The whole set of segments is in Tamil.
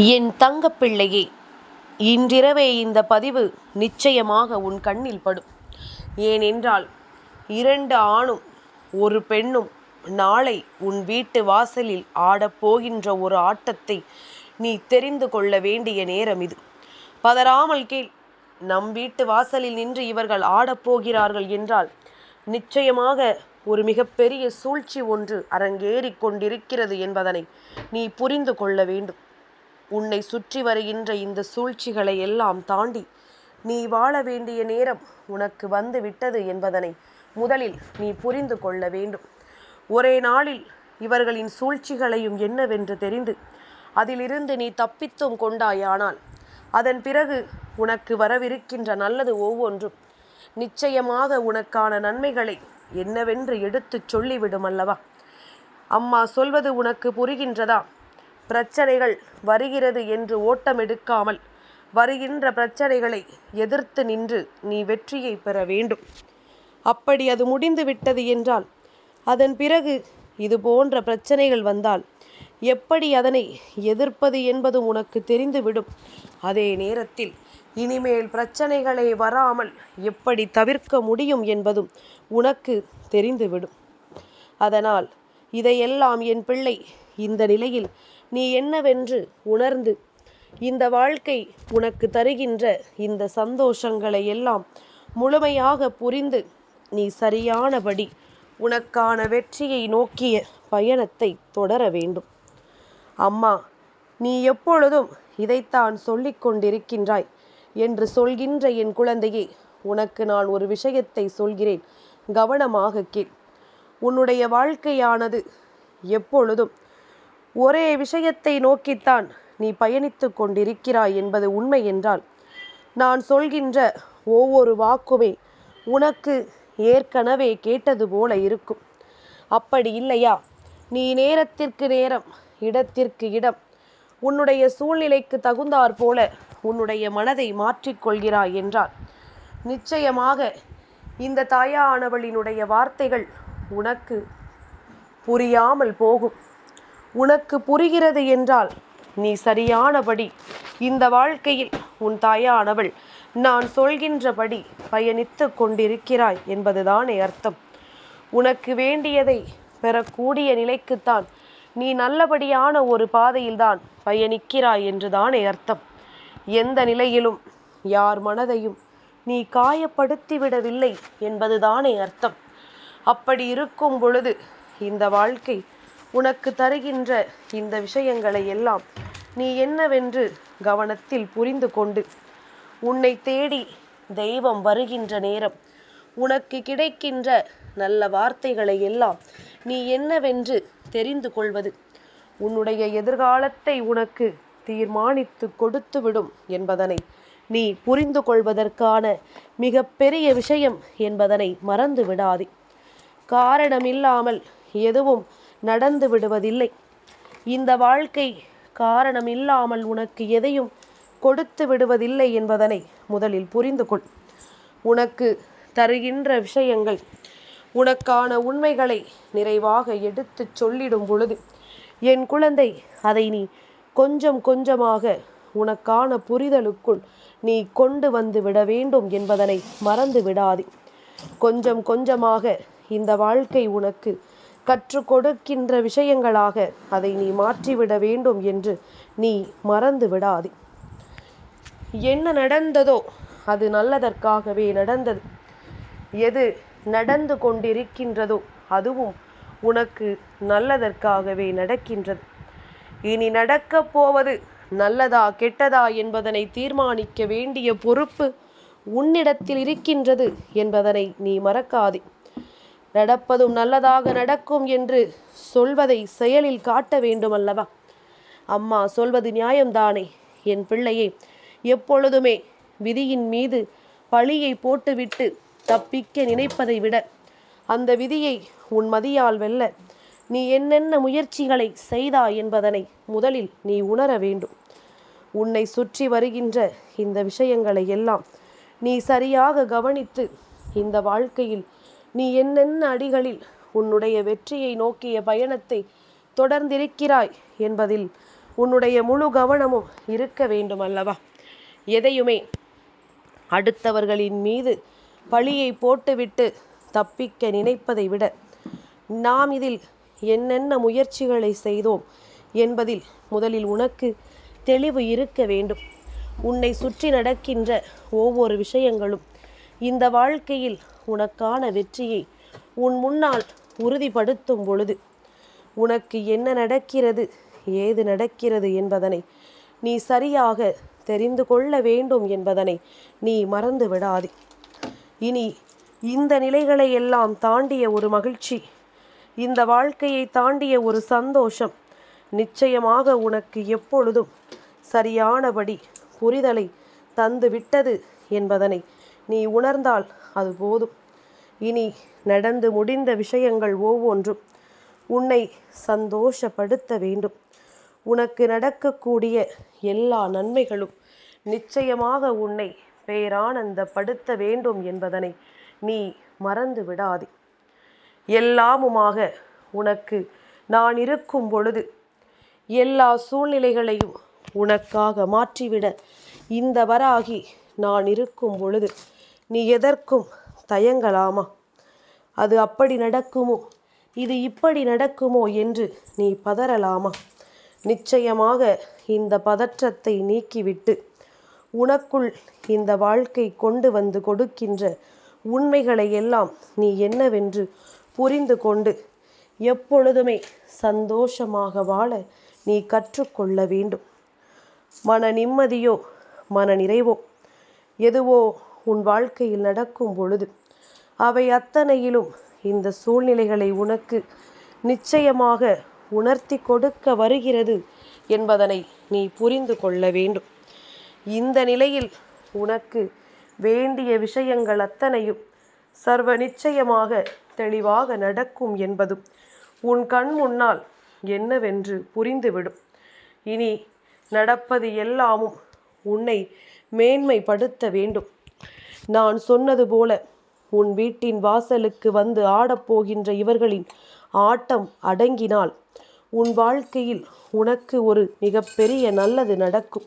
என் தங்கப்பிள்ளையே இன்றிரவே இந்த பதிவு நிச்சயமாக உன் கண்ணில் படும். ஏனென்றால் இரண்டு ஆணும் ஒரு பெண்ணும் நாளை உன் வீட்டு வாசலில் ஆடப்போகின்ற ஒரு ஆட்டத்தை நீ தெரிந்து கொள்ள வேண்டிய நேரம் இது. பதறாமல் கீழ் நம் வீட்டு வாசலில் நின்று இவர்கள் ஆடப்போகிறார்கள் என்றால் நிச்சயமாக ஒரு மிகப்பெரிய சூழ்ச்சி ஒன்று அரங்கேறிக் கொண்டிருக்கிறது என்பதனை நீ புரிந்து கொள்ள வேண்டும். உன்னை சுற்றி வருகின்ற இந்த சூழ்ச்சிகளை எல்லாம் தாண்டி நீ வாழ வேண்டிய நேரம் உனக்கு வந்து விட்டது என்பதனை முதலில் நீ புரிந்து கொள்ள வேண்டும். ஒரே நாளில் இவர்களின் சூழ்ச்சிகளையும் என்னவென்று தெரிந்து அதிலிருந்து நீ தப்பித்தும் கொண்டாயானால் அதன் பிறகு உனக்கு வரவிருக்கின்ற நல்லது ஒவ்வொன்றும் நிச்சயமாக உனக்கான நன்மைகளை என்னவென்று எடுத்துச் சொல்லிவிடும் அல்லவா அம்மா சொல்வது உனக்கு புரிகின்றதா? பிரச்சனைகள் வருகிறது என்று ஓட்டம் எடுக்காமல் வருகின்ற பிரச்சனைகளை எதிர்த்து நின்று நீ வெற்றியை பெற வேண்டும். அப்படி அது முடிந்து விட்டது என்றால் அதன் பிறகு இது போன்ற பிரச்சனைகள் வந்தால் எப்படி அதனை எதிர்ப்பது என்பதும் உனக்கு தெரிந்துவிடும். அதே நேரத்தில் இனிமேல் பிரச்சனைகளை வராமல் எப்படி தவிர்க்க முடியும் என்பதும் உனக்கு தெரிந்துவிடும். அதனால் இதையெல்லாம் என் பிள்ளை இந்த நிலையில் நீ என்னவென்று உணர்ந்து இந்த வாழ்க்கை உனக்கு தருகின்ற இந்த சந்தோஷங்களை எல்லாம் முழுமையாக புரிந்து நீ சரியானபடி உனக்கான வெற்றியை நோக்கிய பயணத்தை தொடர வேண்டும். அம்மா நீ எப்பொழுதும் இதைத்தான் சொல்லிக் கொண்டிருக்கின்றாய் என்று சொல்கின்ற என் குழந்தையே உனக்கு நான் ஒரு விஷயத்தை சொல்கிறேன். கவனமாக கேள். உன்னுடைய வாழ்க்கையானது எப்பொழுதும் ஒரே விஷயத்தை நோக்கித்தான் நீ பயணித்து கொண்டிருக்கிறாய் என்பது உண்மை என்றால் நான் சொல்கின்ற ஒவ்வொரு வாக்குமே உனக்கு ஏற்கனவே கேட்டது போல இருக்கும். அப்படி இல்லையா? நீ நேரத்திற்கு நேரம் இடத்திற்கு இடம் உன்னுடைய சூழ்நிலைக்கு தகுந்தாற் போல உன்னுடைய மனதை மாற்றிக்கொள்கிறாய் என்றால் நிச்சயமாக இந்த தாயானவளினுடைய வார்த்தைகள் உனக்கு புரியாமல் போகும். உனக்கு புரிகிறது என்றால் நீ சரியானபடி இந்த வாழ்க்கையில் உன் தாயானவள் நான் சொல்கின்றபடி பயணித்து கொண்டிருக்கிறாய் என்பதுதானே அர்த்தம். உனக்கு வேண்டியதை பெறக்கூடிய நிலைக்குத்தான் நீ நல்லபடியான ஒரு பாதையில்தான் பயணிக்கிறாய் என்றுதானே அர்த்தம். எந்த நிலையிலும் யார் மனதையும் நீ காயப்படுத்திவிடவில்லை என்பதுதானே அர்த்தம். அப்படி இருக்கும் பொழுது இந்த வாழ்க்கை உனக்கு தருகின்ற இந்த விஷயங்களை எல்லாம் நீ என்னவென்று கவனத்தில் புரிந்து கொண்டு உன்னை தேடி தெய்வம் வருகின்ற நேரம் உனக்கு கிடைக்கின்ற நல்ல வார்த்தைகளை எல்லாம் நீ என்னவென்று தெரிந்து கொள்வது உன்னுடைய எதிர்காலத்தை உனக்கு தீர்மானித்து கொடுத்துவிடும் என்பதனை நீ புரிந்து கொள்வதற்கான மிக பெரிய விஷயம் என்பதனை மறந்து விடாதே காரணமில்லாமல் எதுவும் நடந்து விடுவதில்லை. இந்த வாழ்க்கை காரணம் இல்லாமல் உனக்கு எதையும் கொடுத்து விடுவதில்லை என்பதனை முதலில் புரிந்து கொள். உனக்கு தருகின்ற விஷயங்கள் உனக்கான உண்மைகளை நிறைவாக எடுத்துச் சொல்லிடும் பொழுது என் குழந்தை அதை நீ கொஞ்சம் கொஞ்சமாக உனக்கான புரிதலுக்குள் நீ கொண்டு வந்து விட வேண்டும் என்பதனை மறந்து விடாதே. கொஞ்சம் கொஞ்சமாக இந்த வாழ்க்கை உனக்கு கற்றுக் கொடுக்கின்ற விஷயங்களாக அதை நீ மாற்றிவிட வேண்டும் என்று நீ மறந்து விடாதே. என்ன நடந்ததோ அது நல்லதற்காகவே நடந்தது. எது நடந்து கொண்டிருக்கின்றதோ அதுவும் உனக்கு நல்லதற்காகவே நடக்கின்றது. இனி நடக்கப் போவது நல்லதா கெட்டதா என்பதனை தீர்மானிக்க வேண்டிய பொறுப்பு உன்னிடத்தில் இருக்கின்றது என்பதனை நீ மறக்காதே. நடப்பதும் நல்லதாக நடக்கும் என்று சொல்வதை செயலில் காட்ட வேண்டும் அல்லவா அம்மா சொல்வது நியாயம்தானே? என் பிள்ளையே எப்பொழுதுமே விதியின் மீது பழியை போட்டுவிட்டு தப்பிக்க நினைப்பதை விட அந்த விதியை உன் மதியால் வெல்ல நீ என்னென்ன முயற்சிகளை செய்தாய் என்பதனை முதலில் நீ உணர வேண்டும். உன்னை சுற்றி வருகின்ற இந்த விஷயங்களை எல்லாம் நீ சரியாக கவனித்து இந்த வாழ்க்கையில் நீ என்னென்ன அடிகளில் உன்னுடைய வெற்றியை நோக்கிய பயணத்தை தொடர்ந்திருக்கிறாய் என்பதில் உன்னுடைய முழு கவனமும் இருக்க வேண்டும் அல்லவா எதையுமே அடுத்தவர்களின் மீது பழியை போட்டுவிட்டு தப்பிக்க நினைப்பதை விட நாம் இதில் என்னென்ன முயற்சிகளை செய்தோம் என்பதில் முதலில் உனக்கு தெளிவு இருக்க வேண்டும். உன்னை சுற்றி நடக்கின்ற ஒவ்வொரு விஷயங்களும் இந்த வாழ்க்கையில் உனக்கான வெற்றியை உன் முன்னால் உறுதிப்படுத்தும் பொழுது உனக்கு என்ன நடக்கிறது ஏது நடக்கிறது என்பதனை நீ சரியாக தெரிந்து கொள்ள வேண்டும் என்பதனை நீ மறந்து விடாதே. இனி இந்த நிலைகளை எல்லாம் தாண்டிய ஒரு மகிழ்ச்சி இந்த வாழ்க்கையை தாண்டிய ஒரு சந்தோஷம் நிச்சயமாக உனக்கு எப்பொழுதும் சரியானபடி புரிதலை தந்து விட்டது என்பதனை நீ உணர்ந்தால் அது போதும். இனி நடந்து முடிந்த விஷயங்கள் ஒவ்வொன்றும் உன்னை சந்தோஷப்படுத்த வேண்டும். உனக்கு நடக்கக்கூடிய எல்லா நன்மைகளும் நிச்சயமாக உன்னை பேரானந்தப்படுத்த வேண்டும் என்பதனை நீ மறந்து விடாதே. எல்லாமுமாக உனக்கு நான் இருக்கும் பொழுது எல்லா சூழ்நிலைகளையும் உனக்காக மாற்றிவிட இந்த வராகி நான் இருக்கும் பொழுது நீ எதற்கும் தயங்கலாமா? அது அப்படி நடக்குமோ? இது இப்படி நடக்குமோ என்று நீ பதறலாமா? நிச்சயமாக இந்த பதற்றத்தை நீக்கிவிட்டு உனக்குள் இந்த வாழ்க்கை கொண்டு வந்து கொடுக்கின்ற உண்மைகளை எல்லாம் நீ என்னவென்று புரிந்து கொண்டு எப்பொழுதுமே சந்தோஷமாக வாழ நீ கற்றுக்கொள்ள வேண்டும். மன நிம்மதியோ மன நிறைவோ எதுவோ உன் வாழ்க்கையில் நடக்கும் பொழுது அவை அத்தனையிலும் இந்த சூழ்நிலைகளை உனக்கு நிச்சயமாக உணர்த்தி கொடுக்க வருகிறது என்பதனை நீ புரிந்து கொள்ள வேண்டும். இந்த நிலையில் உனக்கு வேண்டிய விஷயங்கள் அத்தனையும் சர்வ நிச்சயமாக தெளிவாக நடக்கும் என்பதும் உன் கண் முன்னால் என்னவென்று புரிந்துவிடும். இனி நடப்பது எல்லாமும் உன்னை மேன்மைப்படுத்த வேண்டும். நான் சொன்னது போல உன் வீட்டின் வாசலுக்கு வந்து ஆடப்போகின்ற இவர்களின் ஆட்டம் அடங்கினால் உன் வாழ்க்கையில் உனக்கு ஒரு மிகப்பெரிய நல்லது நடக்கும்.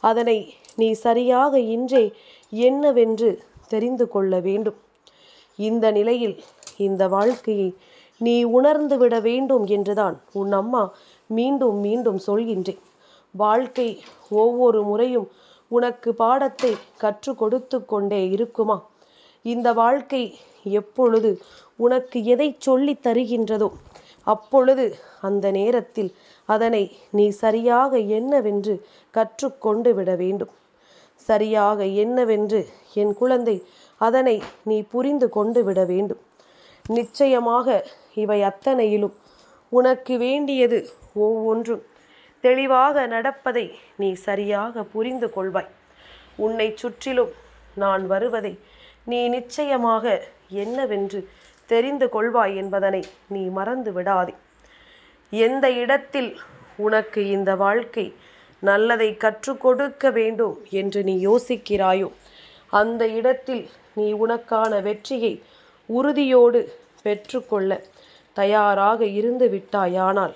அதனை நீ சரியாக இன்றே என்னவென்று தெரிந்து கொள்ள வேண்டும். இந்த நிலையில் இந்த வாழ்க்கையை நீ உணர்ந்து விட வேண்டும் என்றுதான் உன் அம்மா மீண்டும் மீண்டும் சொல்கின்றேன். வாழ்க்கை ஒவ்வொரு முறையும் உனக்கு பாடத்தை கற்றுக் கொடுத்து கொண்டே இருக்குமா? இந்த வாழ்க்கை எப்பொழுது உனக்கு எதை சொல்லி தருகின்றதோ அப்பொழுது அந்த நேரத்தில் அதனை நீ சரியாக என்னவென்று கற்றுக்கொண்டு விட வேண்டும். சரியாக என்னவென்று என் குழந்தை அதனை நீ புரிந்து கொண்டு விட வேண்டும். நிச்சயமாக இவை அத்தனையிலும் உனக்கு வேண்டியது ஒவ்வொன்றும். தெளிவாக நடப்பதை நீ சரியாக புரிந்து கொள்வாய். உன்னை சுற்றிலும் நான் வருவதை நீ நிச்சயமாக என்னவென்று தெரிந்து கொள்வாய் என்பதனை நீ மறந்து விடாதே. எந்த இடத்தில் உனக்கு இந்த வாழ்க்கை நல்லதை கற்றுக் கொடுக்க வேண்டும் என்று நீ யோசிக்கிறாயோ அந்த இடத்தில் நீ உனக்கான வெற்றியை உறுதியோடு பெற்றுக்கொள்ள தயாராக இருந்து விட்டாயானால்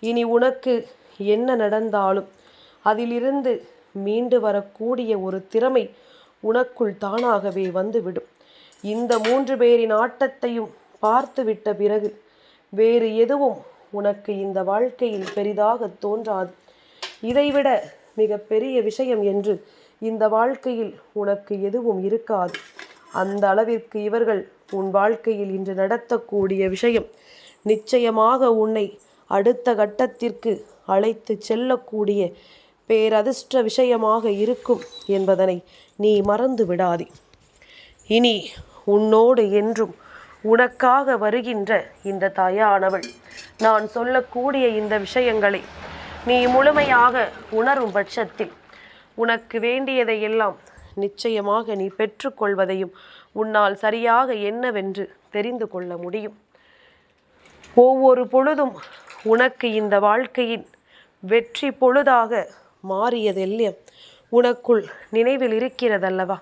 இனி உனக்கு என்ன நடந்தாலும் அதிலிருந்து மீண்டு வரக்கூடிய ஒரு திறமை உனக்குள் தானாகவே வந்துவிடும். இந்த மூன்று பேரின் ஆட்டத்தையும் பார்த்துவிட்ட பிறகு வேறு எதுவும் உனக்கு இந்த வாழ்க்கையில் பெரிதாக தோன்றாது. இதைவிட மிக பெரிய விஷயம் என்று இந்த வாழ்க்கையில் உனக்கு எதுவும் இருக்காது. அந்த அளவிற்கு இவர்கள் உன் வாழ்க்கையில் இன்று நடத்தக்கூடிய விஷயம் நிச்சயமாக உன்னை அடுத்த கட்டத்திற்கு அழைத்து செல்லக்கூடிய பேரதிர்ஷ்ட விஷயமாக இருக்கும் என்பதனை நீ மறந்து விடாதே. இனி உன்னோடு என்றும் உனக்காக வருகின்ற இந்த தாயானவள் நான் சொல்லக்கூடிய இந்த விஷயங்களை நீ முழுமையாக உணரும் பட்சத்தில் உனக்கு வேண்டியதையெல்லாம் நிச்சயமாக நீ பெற்றுக்கொள்வதையும் உன்னால் சரியாக என்னவென்று தெரிந்து கொள்ள முடியும். ஒவ்வொரு பொழுதும் உனக்கு இந்த வாழ்க்கையின் வெற்றி பொழுதாக மாறியதெல்லாம் உனக்குள் நினைவில் இருக்கிறதல்லவா?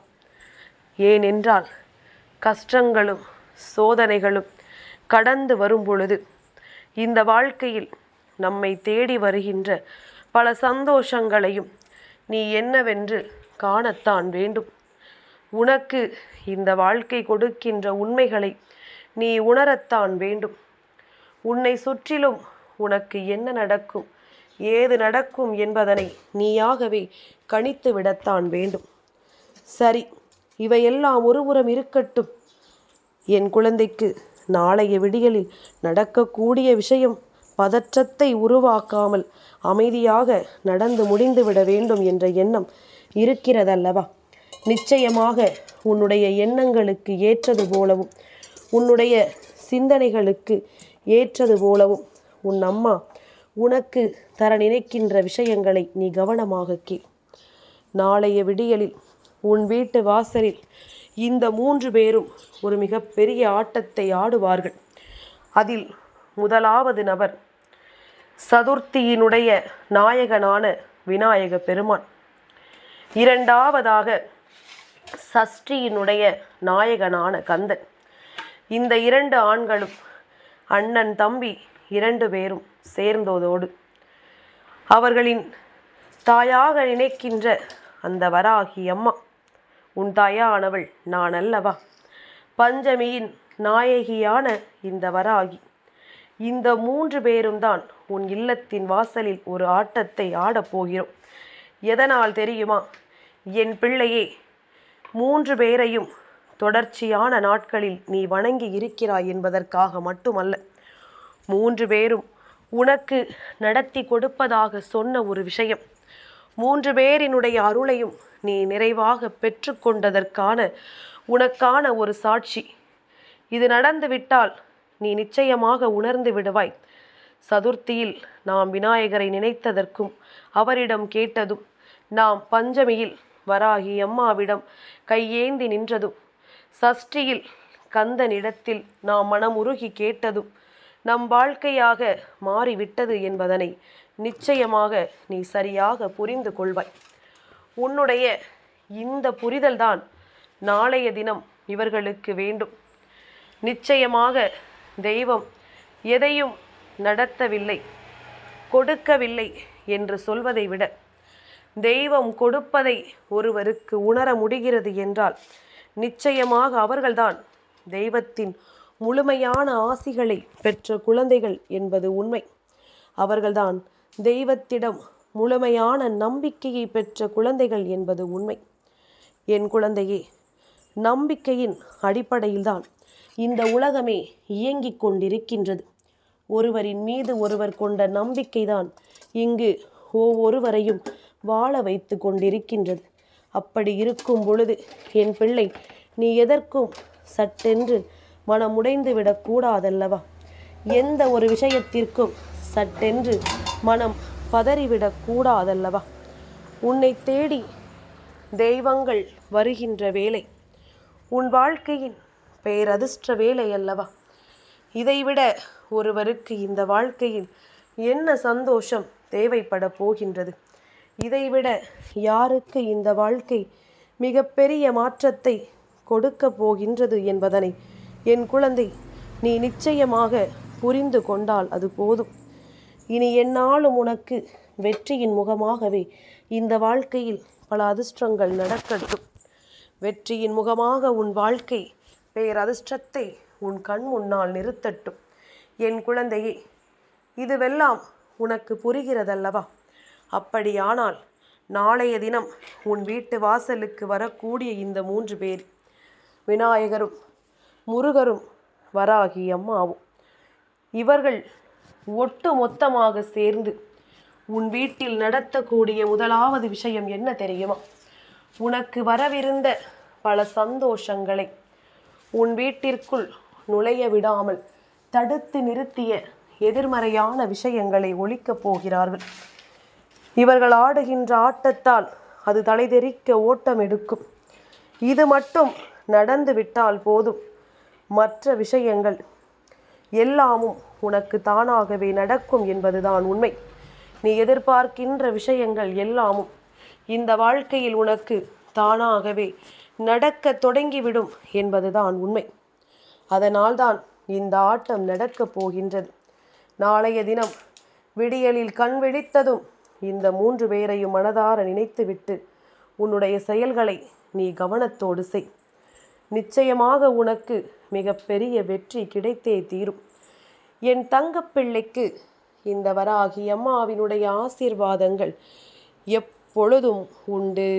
ஏனென்றால் கஷ்டங்களும் சோதனைகளும் கடந்து வரும் பொழுது இந்த வாழ்க்கையில் நம்மை தேடி வருகின்ற பல சந்தோஷங்களையும் நீ என்னவென்று காணத்தான் வேண்டும். உனக்கு இந்த வாழ்க்கை கொடுக்கின்ற உண்மைகளை நீ உணரத்தான் வேண்டும். உன்னை சுற்றிலும் உனக்கு என்ன நடக்கும்? ஏது நடக்கும் என்பதனை நீயாகவே கணித்து விடத்தான் வேண்டும். சரி இவையெல்லாம் ஒருபுறம் இருக்கட்டும். என் குழந்தைக்கு நாளைய விடியலில் நடக்கக்கூடிய விஷயம் பதற்றத்தை உருவாக்காமல் அமைதியாக நடந்து முடிந்துவிட வேண்டும் என்ற எண்ணம் இருக்கிறதல்லவா? நிச்சயமாக உன்னுடைய எண்ணங்களுக்கு ஏற்றது போலவும் உன்னுடைய சிந்தனைகளுக்கு ஏற்றது போலவும் உன் அம்மா உனக்கு தர நினைக்கின்ற விஷயங்களை நீ கவனமாக கேள். நாளைய விடியலில் உன் வீட்டு வாசலில் இந்த மூன்று பேரும் ஒரு மிகப்பெரிய ஆட்டத்தை ஆடுவார்கள். அதில் முதலாவது நபர் சதுர்த்தியினுடைய நாயகனான விநாயக பெருமான். இரண்டாவதாக சஷ்டியினுடைய நாயகனான கந்தன். இந்த இரண்டு ஆண்களும் அண்ணன் தம்பி இரண்டு பேரும் சேர்ந்ததோடு. அவர்களின் தாயாக நினைக்கின்ற அந்த வராகி அம்மா உன் தாயானவள் நான் அல்லவா? பஞ்சமியின் நாயகியான இந்த வராகி. இந்த மூன்று பேரும் தான் உன் இல்லத்தின் வாசலில் ஒரு ஆட்டத்தை ஆடப் போகிறோம். எதனால் தெரியுமா? என் பிள்ளையே மூன்று பேரையும் தொடர்ச்சியான நாட்களில் நீ வணங்கி இருக்கிறாய் என்பதற்காக மட்டுமல்ல மூன்று பேரும் உனக்கு நடத்தி கொடுப்பதாக சொன்ன ஒரு விஷயம். மூன்று பேரினுடைய அருளையும் நீ நிறைவாக பெற்றுக்கொண்டதற்கான உனக்கான ஒரு சாட்சி. இது நடந்துவிட்டால் நீ நிச்சயமாக உணர்ந்து விடுவாய். சதுர்த்தியில் நாம் விநாயகரை நினைத்ததற்கும் அவரிடம் கேட்டதும் நாம் பஞ்சமியில் வராகி அம்மாவிடம் கையேந்தி நின்றதும் சஷ்டியில் கந்தனிடத்தில் நாம் மனமுருகி கேட்டதும் நம் வாழ்க்கையாக மாறிவிட்டது என்பதனை நிச்சயமாக நீ சரியாக புரிந்து கொள்வாய். உன்னுடைய இந்த புரிதல்தான் நாளைய தினம் இவர்களுக்கு வேண்டும். நிச்சயமாக தெய்வம் எதையும் நடத்தவில்லை கொடுக்கவில்லை என்று சொல்வதை விட தெய்வம் கொடுப்பதை ஒருவருக்கு உணர முடிகிறது என்றால் நிச்சயமாக அவர்கள்தான் தெய்வத்தின் முழுமையான ஆசிகளை பெற்ற குழந்தைகள் என்பது உண்மை. அவர்கள்தான் தெய்வத்திடம் முழுமையான நம்பிக்கையை பெற்ற குழந்தைகள் என்பது உண்மை. என் குழந்தையே நம்பிக்கையின் அடிப்படையில்தான் இந்த உலகமே இயங்கிக் கொண்டிருக்கின்றது. ஒருவரின் மீது ஒருவர் கொண்ட நம்பிக்கைதான் இங்கு ஒவ்வொருவரையும் வாழ வைத்து கொண்டிருக்கின்றது. அப்படி இருக்கும் பொழுது என் பிள்ளை நீ எதற்கும் சட்டென்று மனமுடைந்து விடக்கூடாதல்லவா எந்த ஒரு விஷயத்திற்கும் சட்டென்று மனம் பதறிவிடக் கூடாதல்லவா? உன்னை தேடி தெய்வங்கள் வருகின்ற வேலை உன் வாழ்க்கையின் பேரதிர்ஷ்ட வேலை அல்லவா இதைவிட ஒருவருக்கு இந்த வாழ்க்கையில் என்ன சந்தோஷம் தேவைப்பட போகின்றது? இதைவிட யாருக்கு இந்த வாழ்க்கை மிகப்பெரிய மாற்றத்தை கொடுக்க போகின்றது என்பதனை என் குழந்தை நீ நிச்சயமாக புரிந்து கொண்டால் அது போதும். இனி என்னாலும் உனக்கு வெற்றியின் முகமாகவே இந்த வாழ்க்கையில் பல அதிர்ஷ்டங்கள் நடக்கட்டும். வெற்றியின் முகமாக உன் வாழ்க்கை பேரதிர்ஷ்டத்தை உன் கண் முன்னால் நிறுத்தட்டும். என் குழந்தையே இதுவெல்லாம் உனக்கு புரிகிறதல்லவா? அப்படியானால் நாளைய தினம் உன் வீட்டு வாசலுக்கு வரக்கூடிய இந்த மூன்று பேர் விநாயகரும் முருகரும் வராகி அம்மாவும். இவர்கள் ஒட்டு மொத்தமாக சேர்ந்து உன் வீட்டில் நடத்தக்கூடிய முதலாவது விஷயம் என்ன தெரியுமா? உனக்கு வரவிருந்த பல சந்தோஷங்களை உன் வீட்டிற்குள் நுழைய விடாமல் தடுத்து நிறுத்திய எதிர்மறையான விஷயங்களை ஒழிக்கப் போகிறார்கள். இவர்கள் ஆடுகின்ற ஆட்டத்தால் அது தலைதெறிக்க ஓட்டம் எடுக்கும். இது மட்டும் நடந்து விட்டால் போதும். மற்ற விஷயங்கள் எல்லாமும் உனக்கு தானாகவே நடக்கும் என்பதுதான் உண்மை. நீ எதிர்பார்க்கின்ற விஷயங்கள் எல்லாமும் இந்த வாழ்க்கையில் உனக்கு தானாகவே நடக்க தொடங்கிவிடும் என்பதுதான் உண்மை. அதனால்தான் இந்த ஆட்டம் நடக்கப் போகின்றது. நாளைய தினம் விடியலில் கண் விழித்ததும் இந்த மூன்று பேரையும் மனதார நினைத்துவிட்டு உன்னுடைய செயல்களை நீ கவனத்தோடு செய். நிச்சயமாக உனக்கு மிகப்பெரிய வெற்றி கிடைத்தே தீரும். என் தங்கப்பிள்ளைக்கு இந்த வராகி அம்மாவினுடைய ஆசீர்வாதங்கள் எப்பொழுதும் உண்டு.